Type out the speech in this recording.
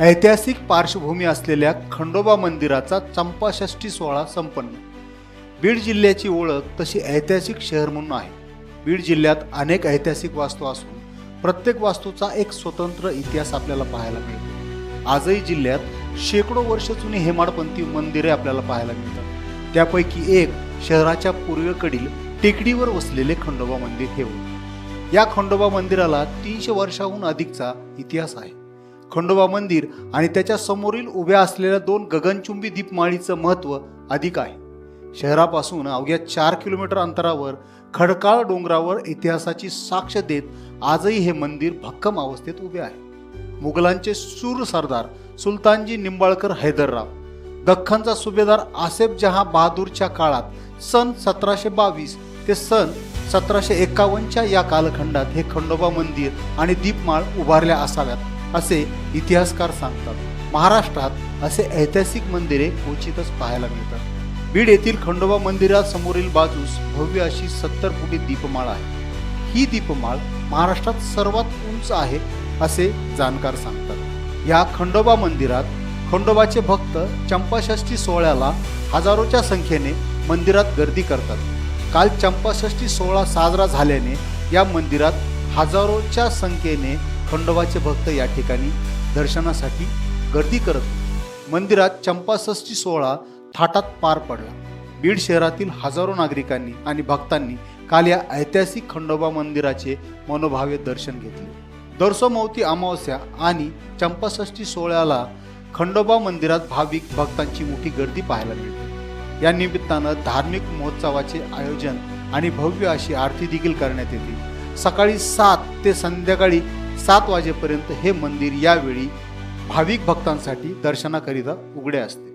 ऐतिहासिक पार्श्वभूमी असलेल्या खंडोबा मंदिराचा चंपाषष्ठी सोहळा संपन्न. बीड जिल्ह्याची ओळख तशी ऐतिहासिक शहर म्हणून आहे. बीड जिल्ह्यात अनेक ऐतिहासिक वास्तू असून प्रत्येक वास्तूचा एक स्वतंत्र इतिहास आपल्याला पाहायला मिळतो. आजही जिल्ह्यात शेकडो वर्ष जुनी हेमाडपंथी मंदिरे आपल्याला पाहायला मिळतात. त्यापैकी एक शहराच्या पूर्वेकडील टेकडीवर वसलेले खंडोबा मंदिर हे होते. या खंडोबा मंदिराला तीनशे वर्षाहून अधिकचा इतिहास आहे. खंडोबा मंदिर आणि त्याच्या समोरील उभ्या असलेल्या दोन गगनचुंबी दीपमाळीचं महत्त्व अधिक आहे. शहरापासून अवघ्या चार किलोमीटर अंतरावर खडकाळ डोंगरावर इतिहासाची साक्ष देत आजही हे मंदिर भक्कम अवस्थेत उभे आहे. मुघलांचे सूर सरदार सुलतानजी निंबाळकर हैदरराव दख्खनचा सुभेदार आसेफ जहा बहादूरच्या काळात सन सतराशे बावीस ते सन सतराशे एकावन्नच्या या कालखंडात हे खंडोबा मंदिर आणि दीपमाळ उभारल्या असाव्यात. असे इतिहासकार सांगतात. महाराष्ट्रात असे ऐतिहासिक मंदिरे क्वचितच पाहायला मिळतात. बीड येथील खंडोबा मंदिरासमोरील बाजूस भव्य अशी सत्तर फुटी दीपमाळ आहे. ही दीपमाळ महाराष्ट्रात सर्वात उंच आहे असे जाणकार सांगतात. या खंडोबा मंदिरात खंडोबाचे भक्त चंपाषष्ठी सोहळ्याला हजारोच्या संख्येने मंदिरात गर्दी करतात. काल चंपाषष्ठी सोहळा साजरा झाल्याने या मंदिरात हजारोच्या संख्येने खंडोबाचे भक्त या ठिकाणी दर्शनासाठी गर्दी करत मंदिरात चंपाषष्ठी सोहळा थाटात पार पडला. बीड शहरातील हजारो नागरिकांनी आणि भक्तांनी काल या ऐतिहासिक खंडोबा मंदिराचे मनोभावे दर्शन घेतले. दर्सोमवती अमावस्या आणि चंपाषष्ठी सोहळ्याला खंडोबा मंदिरात भाविक भक्तांची मोठी गर्दी पाहायला मिळते. या निमित्तानं धार्मिक महोत्सवाचे आयोजन आणि भव्य अशी आरती देखील करण्यात येते. सकाळी सात ते संध्याकाळी सात वाजेपर्यंत हे मंदिर यावेळी भाविक भक्तांसाठी दर्शनाकरिता उघडे असते.